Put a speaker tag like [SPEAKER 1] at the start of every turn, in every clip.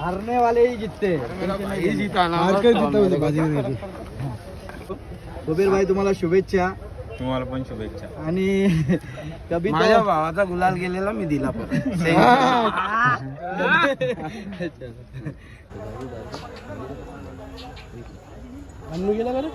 [SPEAKER 1] हारने वाले ही जीतते. सुबीर भाई तुम्हाला शुभेच्छा.
[SPEAKER 2] तुम्हाला पण शुभेच्छा.
[SPEAKER 1] आणि कभी
[SPEAKER 2] माझ्या भावाचा गुलाल गेलेला मी दिला पण
[SPEAKER 1] अन्नू गेला का रे?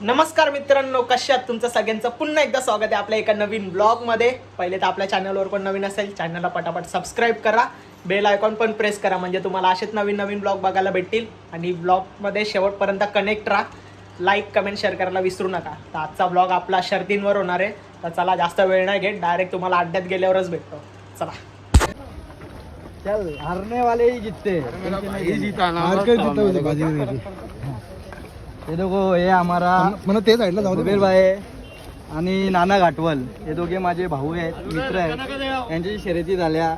[SPEAKER 3] नमस्कार मित्रांनो कशा आहात तुमचं? सगळ्यांचं पुन्हा एकदा स्वागत आहे आपल्या एका नवीन ब्लॉगमध्ये पहिले तर आपल्या चॅनलवर पण नवीन असेल चॅनलला पटापट सबस्क्राईब करा. बेल आयकॉन पण प्रेस करा म्हणजे तुम्हाला असेच नवीन नवीन ब्लॉग बघायला भेटतील. आणि ब्लॉगमध्ये शेवटपर्यंत कनेक्ट राहा. लाईक कमेंट शेअर करायला विसरू नका. तर आजचा ब्लॉग आपला शर्तींवर होणार आहे. तर चला जास्त वेळ नाही घेत. डायरेक्ट तुम्हाला अड्ड्यात गेल्यावरच भेटतो. चला.
[SPEAKER 1] चल हारने वाले ही जीतते. हे दोघो हे हमारा
[SPEAKER 4] म्हणून ते साईडला जाऊ
[SPEAKER 1] भाई आणि नाना घाटवल. हे दोघे माझे भाऊ आहेत मित्र आहेत. यांच्याशी शर्यती झाल्या.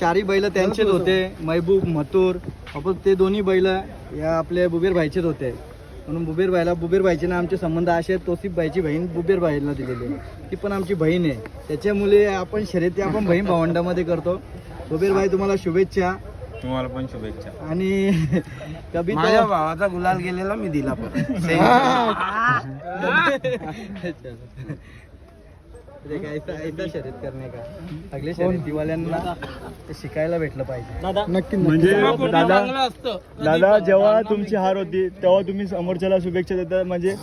[SPEAKER 1] चारही बैल त्यांचेच होते. महबूब मथुर आपण ते दोन्ही बैल या आपले बुबीर भाईचेच होते. म्हणून बुबीर भाईला बुबीर भाईचे ना आमचे संबंध असे आहेत. तोसिफ भाईची बहीण बुबीर भाईला दिलेली ती पण आमची बहीण आहे. त्याच्यामुळे आपण शर्यती आपण बहीण भावंडामध्ये करतो. बुबीर भाई तुम्हाला शुभेच्छा.
[SPEAKER 2] तुम्हाला पण शुभेच्छा.
[SPEAKER 1] आणि कभी तो-
[SPEAKER 2] माझ्या भावाचा गुलाल गेलेला मी दिला पण
[SPEAKER 1] ते काय ऐसा ऐसा शर्यत करणे का? सगळे शर्यतीवाल्यांना ते शिकायला भेटलं पाहिजे.
[SPEAKER 3] दादा.
[SPEAKER 4] नक्की
[SPEAKER 5] म्हणजे दादा दादा जेव्हा तुमची हार होती तेव्हा तुम्ही समोरच्याला शुभेच्छा देता म्हणजे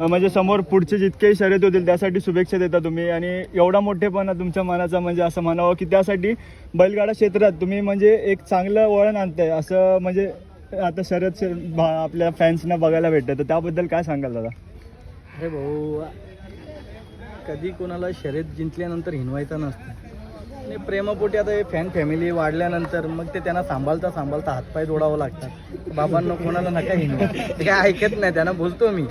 [SPEAKER 5] म्हणजे समोर पुढचे जितकेही शर्यत होतील त्यासाठी शुभेच्छा देता तुम्ही. आणि एवढा मोठेपणा तुमच्या मनाचा म्हणजे असं म्हणावं की त्यासाठी बैलगाडा क्षेत्रात तुम्ही म्हणजे एक चांगलं वळण आणताय असं म्हणजे आता शर्यत शे- भा- आपल्या फॅन्सना बघायला भेटतं. तर त्याबद्दल काय सांगाल दादा?
[SPEAKER 1] अरे भाऊ कधी कोणाला शर्यत जिंकल्यानंतर हिनवायचं नसतं. आणि प्रेमापोटी आता हे फॅन फॅमिली वाढल्यानंतर मग ते त्यांना सांभाळता सांभाळता हातपाय जोडावं लागतात. बाबांना कोणाला नका हिनवा. ते काय ऐकत नाही त्यांना बोलतो मी.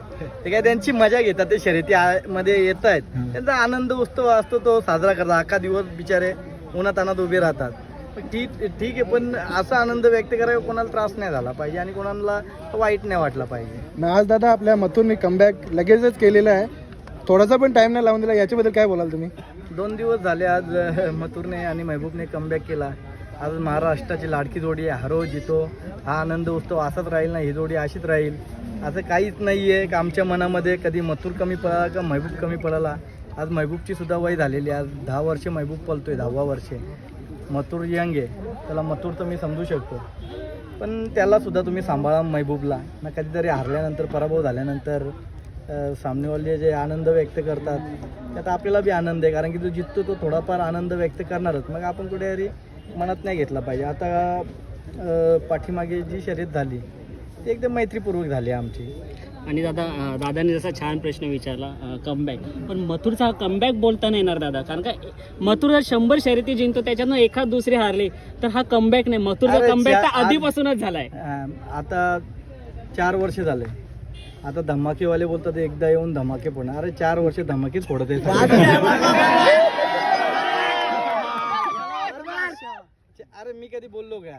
[SPEAKER 1] ते काय त्यांची मजा घेतात ते शर्यती मध्ये येत आहेत. त्यांचा आनंद उत्सव असतो तो साजरा करतात. अख्खा दिवस बिचारे उन्हातानात उभे राहतात. ठीक ठीक आहे पण असा आनंद व्यक्त करायला कोणाला त्रास नाही झाला पाहिजे आणि कोणाला वाईट नाही वाटला पाहिजे.
[SPEAKER 4] आज दादा आपल्या मथुरने कमबॅक लगेचच केलेला आहे. थोडासा पण टाइम नाही लावून दिला याच्याबद्दल काय बोलाल तुम्ही?
[SPEAKER 1] दोन दिवस झाले आज मथुरने आणि महबूबने कमबॅक केला. आज महाराष्ट्राची लाडकी जोडी आहे हरो जितो. हा आनंद उत्सव असाच राहील ना ही जोडी अशीच राहील. असं काहीच नाही आहे का आमच्या मनामध्ये कधी मथुर कमी पडाला का महबूब कमी पडाला. आज महबूबची सुद्धा वय झालेली आहे. आज दहा वर्ष महबूब पलतोय दहावा वर्षे. मथुर यंग आहे. त्याला मथुर तर मी समजू शकतो. पण त्याला सुद्धा तुम्ही सांभाळा महबूबला. ना कधीतरी हारल्यानंतर पराभव झाल्यानंतर. सामनेवाले जे आनंद व्यक्त करतात त्यात आपल्याला बी आनंद आहे कारण की जो जिततो तो थोडाफार आनंद व्यक्त करणारच. मग आपण कुठेतरी मनात नाही घेतला पाहिजे. आता पाठीमागे जी शर्यत झाली ती एकदम मैत्रीपूर्वक झाली आमची.
[SPEAKER 6] आणि दादा दादाने जसा छान प्रश्न विचारला कमबॅक पण मथुरचा हा कमबॅक बोलता नाही येणार दादा कारण का मथुर जर शंभर शर्यती जिंकतो त्याच्यातनं एखाद दुसरी हारली तर हा कमबॅक नाही. मथुरचा कमबॅक तर आधीपासूनच झालाय.
[SPEAKER 1] आता चार वर्ष झाले. आता धमाकेवाले बोलतात एकदा येऊन धमाके फोडणार. अरे चार वर्ष धमाकेच फोडत आहे अरे मी कधी बोललो का?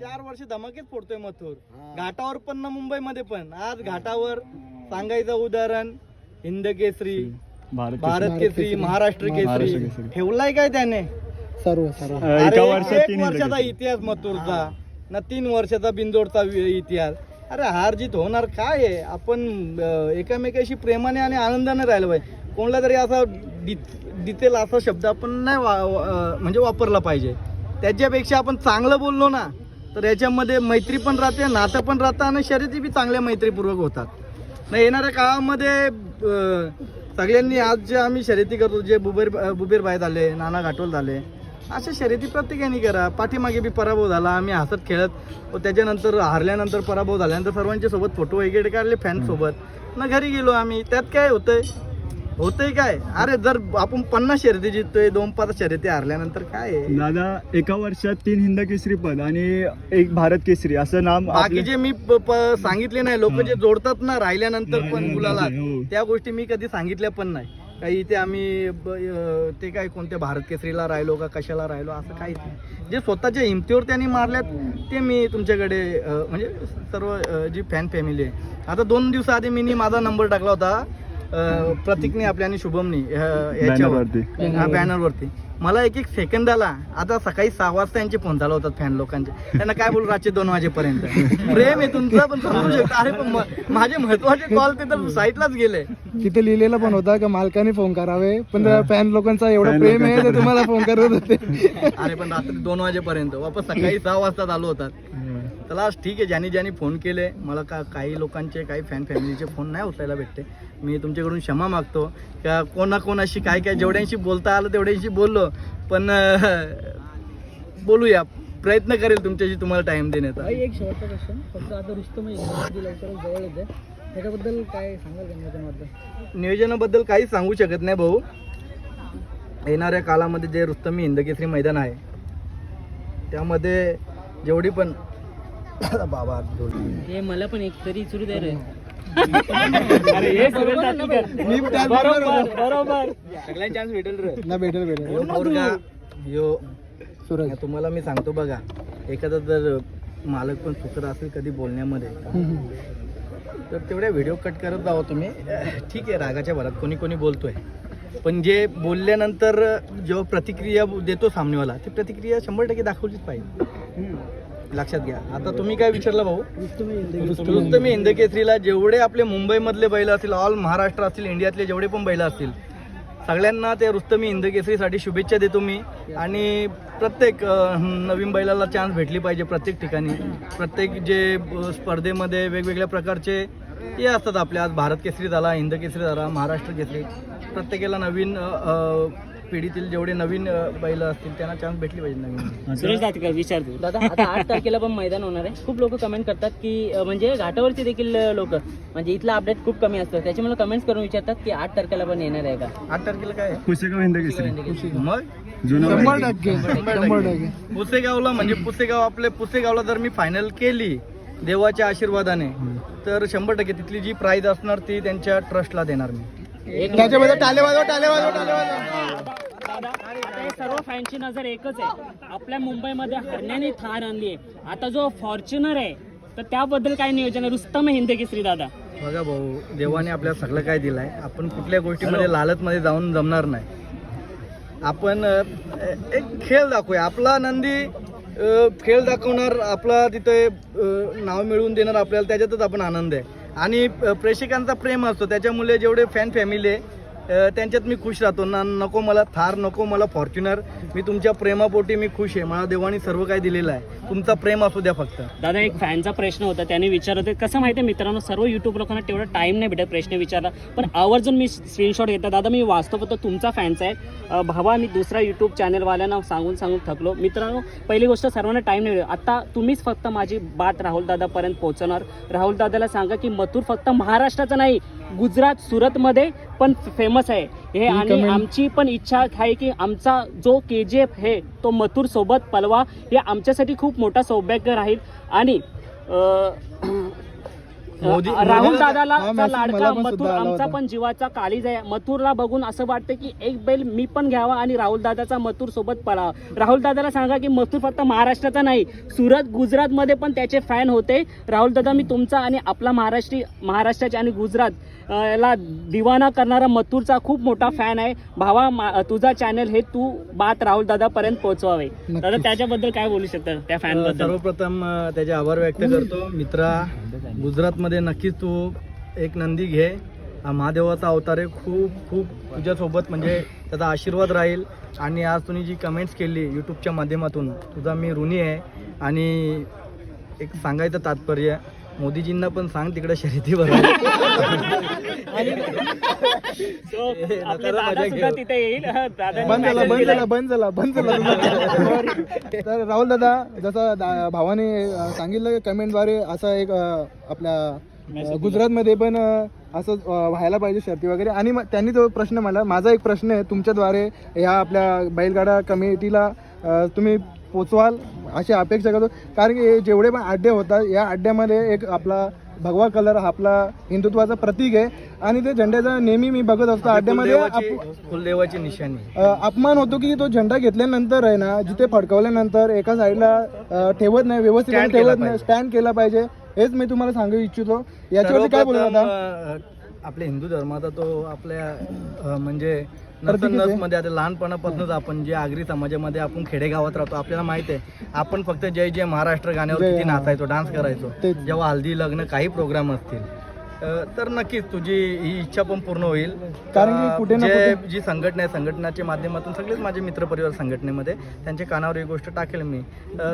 [SPEAKER 1] चार वर्ष धमाकेच फोडतोय मथुर. घाटावर पण ना मुंबईमध्ये पण. आज घाटावर सांगायचं उदाहरण हिंद केसरी
[SPEAKER 5] भारत
[SPEAKER 1] भारत केसरी महाराष्ट्र
[SPEAKER 5] महाराष्ट्र
[SPEAKER 1] केसरी. ठेवलाय काय त्याने?
[SPEAKER 4] सर्व सर्व.
[SPEAKER 1] वर्षाचा इतिहास मथुरचा. ना तीन वर्षाचा बिंदोडचा इतिहास. अरे हार जीत होणार काय आहे? आपण एकामेकाशी प्रेमाने आणि आनंदाने राहिलं पाहिजे. कोणला तरी असा डित- डितेल असा शब्द आपण नाही वा- म्हणजे वापरला पाहिजे. त्याच्यापेक्षा आपण चांगलं बोललो ना तर याच्यामध्ये मैत्री पण राहते नातं पण राहतं आणि शर्यती बी चांगल्या मैत्रीपूर्वक होतात. नाही येणाऱ्या काळामध्ये सगळ्यांनी आज जे आम्ही शर्यती करतो जे बुबेर बुबेर बाय झाले नाना घाटोल झाले अशा शर्यती प्रत्येकाने करा. पाठीमागे बी पराभव झाला आम्ही हसत खेळत व त्याच्यानंतर हारल्यानंतर पराभव झाल्यानंतर सर्वांच्या सोबत फोटो वगैरे काढले फॅन सोबत. मग घरी गेलो आम्ही. त्यात काय होतंय? होतंय काय? अरे जर आपण पन्नास शर्यती जिंकतोय दोन पाच शर्यती हारल्यानंतर काय आहे?
[SPEAKER 5] दादा एका वर्षात तीन हिंद केसरी पद आणि एक भारत केसरी असं नाम आपले-
[SPEAKER 1] बाकीचे मी प- प- सांगितले नाही लोक जे जोडतात ना राहिल्यानंतर पण मुलाला
[SPEAKER 5] हो.
[SPEAKER 1] त्या गोष्टी मी कधी सांगितल्या पण नाही. काही इथे आम्ही ब- अं, ते काय कोणत्या भारत केसरीला राहिलो का कशाला राहिलो असं काहीच नाही. जे स्वतःच्या हिमतीवर त्यांनी मारल्यात ते मी तुमच्याकडे अं, म्हणजे सर्व अं, जी फॅन फॅमिली आहे. आता दोन दिवसाआधी मी माझा नंबर टाकला होता अं, प्रतीकने आपल्या आणि शुभमनी अं, याच्यावर.
[SPEAKER 5] Banner
[SPEAKER 1] हा बॅनरवरती. मला एक एक सेकंद आला आता सकाळी सहा वाजता यांचे फोन चालू होतात फॅन लोकांचे. त्यांना काय बोलू रातचे दोन वाजेपर्यंत. प्रेम आहे तुमचं पण समजू शकतो. अरे पण म- माझे महत्त्वाचे कॉल ते तर साईटलाच गेले.
[SPEAKER 4] तिथे लिहिलेलं पण होता का मालकाने फोन करावे. पण फॅन लोकांचा एवढा
[SPEAKER 5] Fan
[SPEAKER 4] प्रेम आहे
[SPEAKER 5] लोकांचा.
[SPEAKER 4] तुम्हाला फोन करत होते.
[SPEAKER 1] अरे पण रात्री दोन वाजेपर्यंत. वापस सकाळी सहा वाजता चालू होतात. चला आज ठीक आहे. ज्यांनी ज्यांनी फोन केले मला का काही लोकांचे काही फॅन फॅमिलीचे फोन नाही उचलायला भेटते मी तुमच्याकडून क्षमा मागतो. का कोणा कोणाशी काय काय जेवढ्यांशी बोलता आलं तेवढ्यांशी बोललो. पण बोलूया. प्रयत्न करेल तुमच्याशी तुम्हाला टाइम देण्याचा.
[SPEAKER 7] एक शेवटचा क्वेश्चन फक्त आता रुस्तम इंग्रजी लवकरच जवळ येते. त्याच्याबद्दल काय सांगाल नियोजनाबद्दल
[SPEAKER 1] नियोजनाबद्दल काहीच सांगू शकत नाही भाऊ. येणाऱ्या काळामध्ये जे रुस्तमी हिंदकेसरी मैदान आहे त्यामध्ये जेवढी पण बाबा
[SPEAKER 6] हे मला पण एक तरी सुरू दे रे. हे
[SPEAKER 1] चान्स भेटेल
[SPEAKER 4] ना भेटेल भेटेल.
[SPEAKER 1] यो
[SPEAKER 4] सूरज.
[SPEAKER 1] तुम्हाला मी सांगतो बघा एखादा जर मालक पण सुकर असेल कधी बोलण्यामध्ये तर तेवढ्या व्हिडिओ कट करत जावं तुम्ही. ठीक आहे रागाच्या भरात कोणी कोणी बोलतोय. पण जे बोलल्यानंतर जेव्हा प्रतिक्रिया देतो सामनेवाला ती प्रतिक्रिया शंभर टक्के दाखवलीच पाहिजे. लक्षात घ्या. आता तुम्ही काय विचारलं भाऊ? रुस्तमी हिंद केसरीला जेवढे आपले मुंबईमधले बैल असतील ऑल महाराष्ट्र असतील इंडियातले जेवढे पण बैल असतील सगळ्यांना त्या रुस्तमी हिंद केसरीसाठी शुभेच्छा देतो मी. आणि प्रत्येक नवीन बैलाला चान्स भेटली पाहिजे प्रत्येक ठिकाणी. प्रत्येक जे स्पर्धेमध्ये वेगवेगळ्या प्रकारचे हे असतात आपल्या आज भारत केसरी झाला हिंद केसरी झाला महाराष्ट्र केसरी. प्रत्येकाला नवीन पिढीतील जेवढे नवीन बैल असतील त्यांना चान्स भेटली पाहिजे नवीन.
[SPEAKER 6] सुरेश दातीकर विचार तू दादा आता आठ तारखेला पण मैदान होणार आहे. खूप लोक कमेंट करतात की म्हणजे घाटावरचे देखील लोक. म्हणजे इथलं अपडेट खूप कमी असतं. त्याच्यामुळे कमेंट्स करून विचारतात की आठ तारखेला पण येणार आहे का?
[SPEAKER 1] आठ तारखेला काय? मग? पुसेगावला म्हणजे पुसेगाव आपले पुसेगावला जर मी फायनल केली देवाच्या आशीर्वादाने तर शंभर टक्के तिथली जी प्राईज असणार ती त्यांच्या ट्रस्टला देणार मी.
[SPEAKER 4] त्याच्यामध्ये टाले वाजव टाले वाजव टाले वाजव.
[SPEAKER 6] दादा आता हे सर्व फॅनची नजर एकच आहे. आपल्या मुंबईमध्ये हरण्याने थार आणली आहे. आता जो फॉर्च्युनर आहे तर त्याबद्दल काय नियोजन आहे? रुस्तम हिंद केसरी दादा.
[SPEAKER 1] बघा भाऊ देवाने आपल्याला सगळं काय दिलंय. आपण कुठल्या गोष्टीमध्ये लालचमध्ये जाऊन जमणार नाही. आपण एक खेळ दाखवूया. आपला नंदी खेळ दाखवणार आपला तिथे नाव मिळवून देणार आपल्याला त्याच्यातच आपण आनंद आहे. आणि प्रेक्षकांचा प्रेम असतो. त्याच्यामुळे जेवढे फॅन फॅमिली आहे त्यांच्यात मी खुश राहतो. ना नको मला थार नको मला फॉर्च्युनर मी तुमच्या प्रेमापोटी मी खुश आहे. मला देवाने सर्व काही दिलेलं आहे. तुमचा प्रेम असू द्या फक्त.
[SPEAKER 6] दादा एक फॅनचा प्रश्न होता. त्याने विचारत होते कसं माहिती आहे मित्रांनो सर्व युट्यूब लोकांना तेवढा टाईम नाही भेटत प्रश्न विचारला. पण आवर्जून मी स्क्रीनशॉट घेतला. दादा मी वाचतो फक्त तुमचा फॅनचा आहे. भावा मी दुसरा युट्यूब चॅनलवाल्यांना सांगून सांगून थकलो. मित्रांनो पहिली गोष्ट सर्वांना टाईम नाही भेटत. आता तुम्हीच फक्त माझी बात राहुल दादापर्यंत पोहोचवणार. राहुल दादाला सांगा की मथुर फक्त महाराष्ट्राचं नाही गुजरात सुरतमध्ये पण फेमस आहे. हे आणि आमची पण इच्छा आहे की आमचा जो के जी एफ आहे तो मथुर सोबत पलवा. हे आमच्यासाठी खूप मोठा सौभाग्य राहील. आणि
[SPEAKER 1] मोदी-
[SPEAKER 6] राहुल
[SPEAKER 1] मोदीला-
[SPEAKER 6] दादाला
[SPEAKER 4] हा message
[SPEAKER 6] लाडका
[SPEAKER 4] मला पण
[SPEAKER 6] मथुर
[SPEAKER 4] सुद्धा आला
[SPEAKER 6] आमचा
[SPEAKER 4] होता.
[SPEAKER 6] पण जीवाचा काळीज आहे मथुरला बघून असं वाटतं की एक बैल मी पण घ्यावा आणि राहुल दादाचा मथुर सोबत पळावा. राहुल दादाला सांगा की मथुर फक्त महाराष्ट्राचा नाही सुरत गुजरात मध्ये पण त्याचे फॅन होते. राहुल दादा मी तुमचा आणि आपला महाराष्ट्री महाराष्ट्राचे आणि गुजरात अं, ला दिवाना करणारा मथुरचा खूप मोठा फॅन आहे. भावा मा- तुझा चॅनल हे तू बात राहुल दादा पर्यंत पोहोचवावे. दादा त्याच्याबद्दल काय बोलू शकता? त्या फॅनबद्दल.
[SPEAKER 1] सर्वप्रथम अ, त्याचे आभार व्यक्त करतो. मित्रा गुजरातमध्ये नक्कीच तू एक नंदी घे. महादेवाचा अवतार आहे. खूप खूप तुझ्यासोबत म्हणजे त्याचा आशीर्वाद राहील. आणि आज तुम्ही जी कमेंट्स केली यूट्यूबच्या माध्यमातून तुझा मी ऋणी आहे. आणि एक सांगायचं तात्पर्य मोदीजींना पण सांग तिकडे
[SPEAKER 6] दादा
[SPEAKER 4] बंद झाला बंद झाला बंद झाला बंद झाला तर राहुल दादा जसं दा- भावाने सांगितलं कमेंटद्वारे असा एक आपल्या गुजरातमध्ये पण असं व्हायला पाहिजे शर्ती वगैरे. आणि मग त्यांनी तो प्रश्न मला माझा एक प्रश्न आहे तुमच्याद्वारे ह्या आपल्या बैलगाडा कमिटीला तुम्ही पोचवाल अशी अपेक्षा करतो. कारण की जेवढे पण अड्डे होतात या अड्ड्यामध्ये एक आपला भगवा कलर हा आपला हिंदुत्वाचा प्रतीक आहे. आणि ते झेंड्याचा नेहमी मी बघत असतो अड्ड्यामध्ये
[SPEAKER 1] कुलदेवाची निशाणी.
[SPEAKER 4] अपमान होतो की तो झेंडा घेतल्यानंतर आहे ना जिथे फडकवल्यानंतर एका साईडला ठेवत नाही व्यवस्थित ठेवत नाही. स्टँड केला पाहिजे. हेच मी तुम्हाला सांगू इच्छितो. याच्यावरती काय बोलत
[SPEAKER 1] अ, आपल्या हिंदू धर्माचा तो आपल्या म्हणजे
[SPEAKER 4] आहे.
[SPEAKER 1] मध्ये आता लहानपणापासूनच आपण जे आगरी समाजामध्ये आपण खेडेगावात राहतो आपल्याला माहीत आहे आपण फक्त जय जय महाराष्ट्र गाण्यावर किती. नाचायचो डान्स करायचो. जेव्हा हल्दी लग्न काही प्रोग्राम असतील तर नक्कीच तुझी ही इच्छा पण पूर्ण होईल
[SPEAKER 4] कारण की
[SPEAKER 1] अ,
[SPEAKER 4] कुठे ना
[SPEAKER 1] जे
[SPEAKER 4] कुठे-
[SPEAKER 1] जी संघटना आहे संघटनाच्या माध्यमातून सगळेच माझे मित्रपरिवार संघटनेमध्ये त्यांच्या कानावर ही गोष्ट टाकेल मी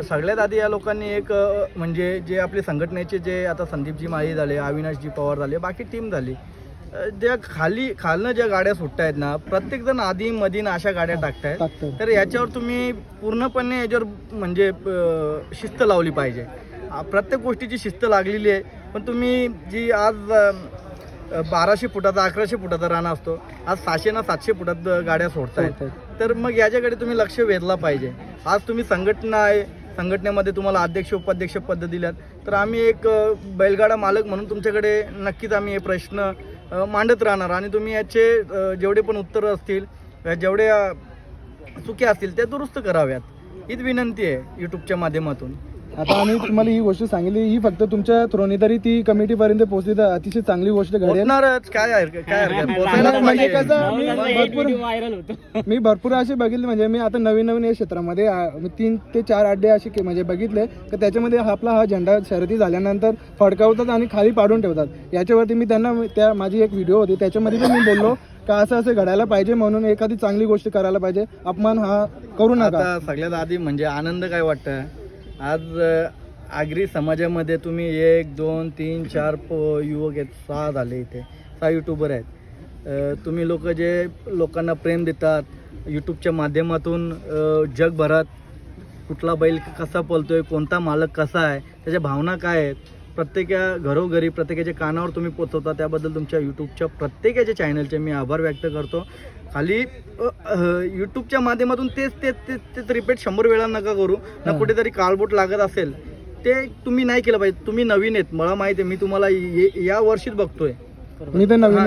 [SPEAKER 1] सगळ्यात आधी या लोकांनी एक म्हणजे जे आपले संघटनेचे जे आता संदीपजी माळी झाले अविनाशजी पवार झाले बाकी टीम झाली ज्या खाली खालनं ज्या गाड्या सुटत आहेत ना प्रत्येक जण आधी मधीन अशा गाड्या टाकतायत. तर याच्यावर तुम्ही पूर्णपणे याच्यावर म्हणजे अ, शिस्त लावली पाहिजे. आ, प्रत्येक गोष्टीची शिस्त लागलेली आहे. पण तुम्ही जी आज अ, बाराशे फुटाचा अकराशे फुटाचा राणा असतो आज सहाशे ना सातशे फुटात अ, गाड्या सोडतायत.
[SPEAKER 4] सोडतायत.
[SPEAKER 1] तर मग याच्याकडे तुम्ही लक्ष वेधला पाहिजे. आज तुम्ही संघटना आहे संघटनेमध्ये तुम्हाला अध्यक्ष उपाध्यक्ष पद दिल्यात. तर आम्ही एक अ, बैलगाडा मालक म्हणून तुमच्याकडे नक्कीच आम्ही हे प्रश्न मांडत राहणार आणि तुम्ही याचे जेवढे पण उत्तरं असतील जेवढे चुक्या असतील त्या दुरुस्त कराव्यात. हीच विनंती आहे यूट्यूबच्या माध्यमातून.
[SPEAKER 4] आता आम्ही तुम्हाला ही गोष्ट सांगितली ही फक्त तुमच्या थ्रोनी तरी ती कमिटी पर्यंत पोहोचली तर अतिशय चांगली गोष्ट घडेल.
[SPEAKER 1] होणारच काय हरकत काय हरकत? पोचायलाच
[SPEAKER 4] नाही, म्हणजे
[SPEAKER 1] पाहिजे.
[SPEAKER 4] कसं मी भरपूर
[SPEAKER 6] व्हायरल होतो.
[SPEAKER 4] मी भरपूर असे बघितले म्हणजे मी आता नवीन नवीन या क्षेत्रामध्ये आ, मी तीन ते चार अड्डे असे के- म्हणजे बघितले तर त्याच्यामध्ये हा आपला हा झेंडा शर्यती झाल्यानंतर फडकावतात आणि खाली पाडून ठेवतात. याच्यावरती मी त्यांना त्या माझी एक व्हिडिओ होती त्याच्यामध्ये पण मी बोललो का असं असं घडायला पाहिजे म्हणून एखादी चांगली गोष्ट करायला पाहिजे अपमान हा करू नका.
[SPEAKER 1] आता सगळ्यात आधी म्हणजे आनंद काय वाटतं? आज आगरी समाजामध्ये तुम्ही एक दोन तीन चार प- युवक आहेत सहा झाले इथे. सहा युट्यूबर आहेत. तुम्ही लोक जे लोकांना प्रेम देतात यूट्यूबच्या माध्यमातून जगभरात कुठला बैल कसा पळतोय कोणता मालक कसा आहे त्याच्या भावना काय आहेत प्रत्येका घरोघरी प्रत्येकाच्या कानावर तुम्ही पोचवता त्याबद्दल तुमच्या यूट्यूबच्या प्रत्येकाच्या चॅनलचे मी आभार व्यक्त करतो. खाली यूट्यूबच्या माध्यमातून तेच तेच तेच तेच रिपीट शंभर वेळा नका करू. ना. कुठेतरी काळबोट लागत असेल. ते तुम्ही नाही केलं पाहिजे. तुम्ही नवीन आहेत. मला माहिती आहे मी तुम्हाला ये- वर्षीच बघतोय.
[SPEAKER 4] मी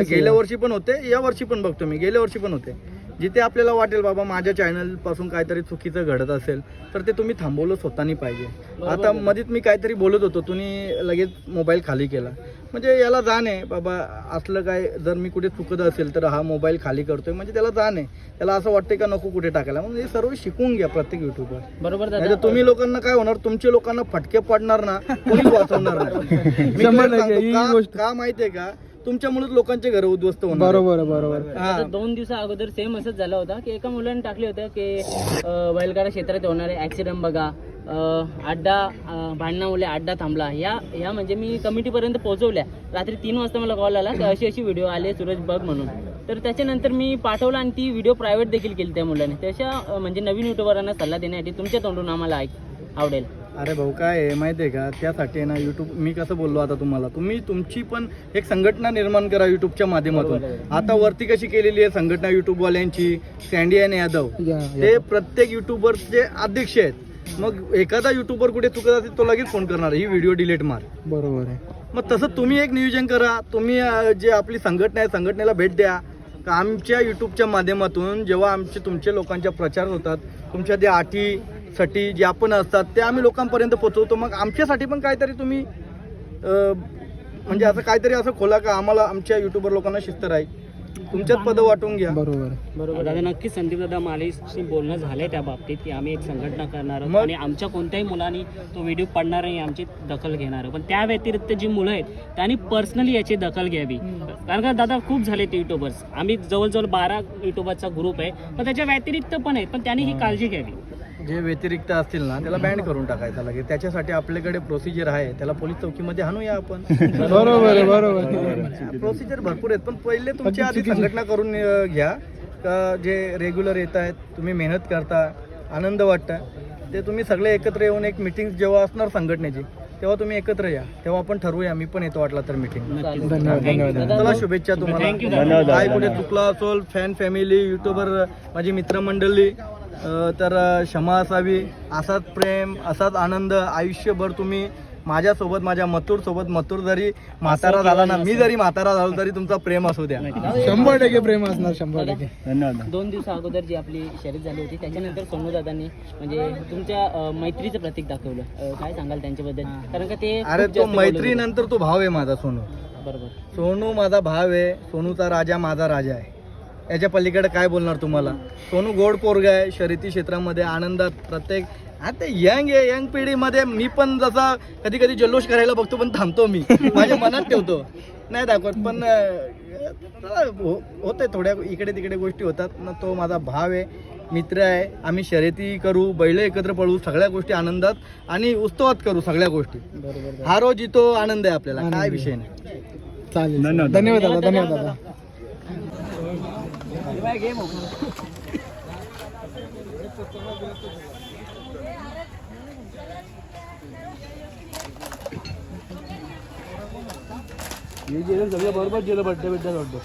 [SPEAKER 1] गेल्या वर्षी पण होते या वर्षी पण बघतो मी. गेल्या वर्षी पण होते. जिथे आपल्याला वाटेल बाबा माझ्या चॅनलपासून काहीतरी चुकीचं घडत असेल तर ते तुम्ही थांबवलं स्वतःनी पाहिजे. आता मध्येच मी काहीतरी बोलत होतो तुम्ही लगेच मोबाईल खाली केला. म्हणजे याला जाण आहे बाबा असलं काय जर मी कुठे चुकत असेल तर हा मोबाईल खाली करतोय म्हणजे त्याला जाण आहे. त्याला असं वाटतंय का नको कुठे टाकायला? म्हणजे हे सर्व शिकून घ्या प्रत्येक युट्यूबर
[SPEAKER 6] बरोबर
[SPEAKER 1] तर तुम्ही लोकांना काय होणार तुमच्या लोकांना फटके पडणार ना कोणीच वाचवणार नाही. का माहितीये का तुमच्यामुळेच लोकांचे घर उद्ध्वस्त होणार.
[SPEAKER 4] बरोबर आहे, बरोबर.
[SPEAKER 1] हा.
[SPEAKER 6] आता दोन दिवसा अगोदर सेम असंच झालं होतं की एका मुलाने टाकले होते की अं, बैलगाडा क्षेत्रात होणारे ऍक्सिडेंट बघा अं, अड्डा अं, भांडणामुळे अड्डा थांबला ह्या ह्या म्हणजे मी कमिटीपर्यंत पोहोचवल्या रात्री तीन वाजता मला कॉल आला की अशी अशी व्हिडिओ आले सूरज बघ म्हणून तर त्याच्यानंतर मी पाठवला आणि ती व्हिडिओ प्रायव्हेट देखील केली त्या मुलाने तशा अं, म्हणजे नवीन युट्यूबरांना सल्ला देण्यासाठी तुमच्या तोंडून आम्हाला ऐक आवडेल
[SPEAKER 1] अरे भाऊ काय आहे? माहिती आहे का? त्यासाठी आहे ना युट्यूब मी कसं बोललो आता तुम्हाला? तुम्ही तुमची पण एक संघटना निर्माण करा युट्यूबच्या माध्यमातून. आता वरती कशी केलेली आहे संघटना युट्यूबवाल्यांची सँडी आणि यादव. ते प्रत्येक युट्यूबरचे अध्यक्ष आहेत. मग एखादा युट्यूबर कुठे चुकत असेल तो लगेच फोन करणार. ही व्हिडिओ डिलीट मार.
[SPEAKER 4] बरोबर आहे.
[SPEAKER 1] मग तसं तुम्ही एक नियोजन करा. तुम्ही जे आपली संघटना आहे संघटनेला भेट द्या. का आमच्या यूट्यूबच्या माध्यमातून जेव्हा आमचे तुमचे लोकांच्या प्रचार होतात तुमच्या ज्या अटी साठी जे आपण असतात ते आम्ही लोकांपर्यंत पोहोचवतो. मग आमच्यासाठी पण काहीतरी तुम्ही म्हणजे असं काहीतरी असं खोला का? आम्हाला आमच्या युट्यूबर लोकांना शिस्त राहील. तुमच्यात पद वाटून घ्या.
[SPEAKER 4] बरोबर.
[SPEAKER 6] बरोबर. दादा नक्कीच संदीप दादा मालेशी बोलणं झालंय त्या बाबतीत की आम्ही एक संघटना करणार आहोत आणि आमच्या कोणत्याही मुलांनी तो व्हिडिओ पडणार नाही आमची दखल घेणार. पण त्या व्यतिरिक्त जी मुलं आहेत त्यांनी पर्सनली याची दखल घ्यावी. कारण का दादा खूप झाले ते युट्यूबर्स आम्ही जवळजवळ बारा युट्यूबरचा ग्रुप आहे. पण त्याच्या व्यतिरिक्त पण आहेत पण त्यांनी ही. काळजी घ्यावी.
[SPEAKER 1] जे व्यतिरिक्त असतील ना त्याला बँड करून टाकायचा लागेल त्याच्यासाठी आपल्याकडे प्रोसिजर आहे. त्याला पोलीस चौकीमध्ये आणूया आपण.
[SPEAKER 4] बरोबर आहे बरोबर आहे.
[SPEAKER 1] प्रोसिजर भरपूर आहेत. पण पहिले तुमची आधी संघटना करून घ्या. का जे रेग्युलर येत आहेत तुम्ही मेहनत करता आनंद वाटतं ते तुम्ही सगळे एकत्र येऊन एक मिटिंग जेव्हा असणार संघटनेची तेव्हा तुम्ही एकत्र या. तेव्हा आपण ठरवूया. मी पण येतो वाटला तर मिटिंग
[SPEAKER 4] धन्यवाद धन्यवाद
[SPEAKER 1] चला शुभेच्छा तुम्हाला. काय कुठे चुकला असेल फॅन फॅमिली युट्यूबर माझी मित्रमंडळी तर क्षमा असावी असाच प्रेम असाच आनंद आयुष्यभर तुम्ही माझ्यासोबत माझ्या मथुर सोबत मथुर जरी म्हातारा झाला ना मी जरी म्हातारा झालो तरी तुमचा प्रेम असू द्या.
[SPEAKER 4] शंभर टक्के प्रेम असणार शंभर टक्के.
[SPEAKER 5] धन्यवाद.
[SPEAKER 6] दोन दिवसा अगोदर जी आपली शर्यत झाली होती त्याच्यानंतर सोनू दादांनी म्हणजे तुमच्या मैत्रीचं प्रतीक दाखवलं. काय सांगाल त्यांच्याबद्दल? कारण का ते
[SPEAKER 1] अरे तो. मैत्रीनंतर तो भाव आहे माझा सोनू.
[SPEAKER 6] बरोबर.
[SPEAKER 1] सोनू माझा भाव आहे सोनूचा राजा माझा राजा आहे. याच्या पलीकडे काय बोलणार तुम्हाला? सोनू गोड पोरगा आहे शर्यती क्षेत्रामध्ये आनंदात प्रत्येक आता यंग आहे यंग पिढीमध्ये मी पण जसा कधी कधी जल्लोष करायला बघतो पण थांबतो मी. माझ्या मनात ठेवतो. नाही दाखवत पण हो- होतंय थोड्या इकडे तिकडे गोष्टी होतात. ना तो माझा भाव आहे मित्र आहे. आम्ही शर्यती करू बैल एकत्र पळू सगळ्या गोष्टी आनंदात आणि उत्सवात करू सगळ्या गोष्टी. हारो जितो आनंद आहे आपल्याला. काय विषय नाही.
[SPEAKER 4] चालेल.
[SPEAKER 5] धन्यवाद.
[SPEAKER 4] धन्यवाद दादा. धन्यवाद दादा
[SPEAKER 1] बरोबर गेलं बड्डे बिड्डे बड्डे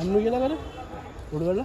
[SPEAKER 1] अन्नू गेला बरं फुटबॉलला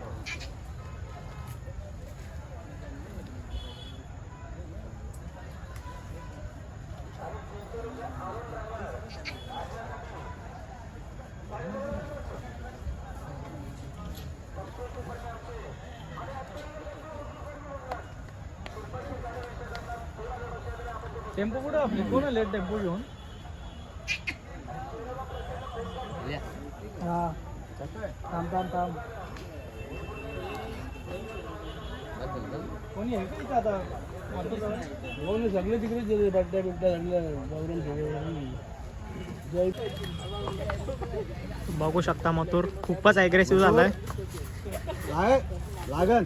[SPEAKER 1] टेम्पो कुठं आपली कोण आले टेम्पो घेऊन हा थांब थांब थांब कोणी आहे का इथं आता हो ना सगळे तिकडेच गेले बड्डे बिड्डे सगळे गौरव
[SPEAKER 3] बघू शकता मथुर खूपच अग्रेसिव्ह झालाय.
[SPEAKER 1] लागन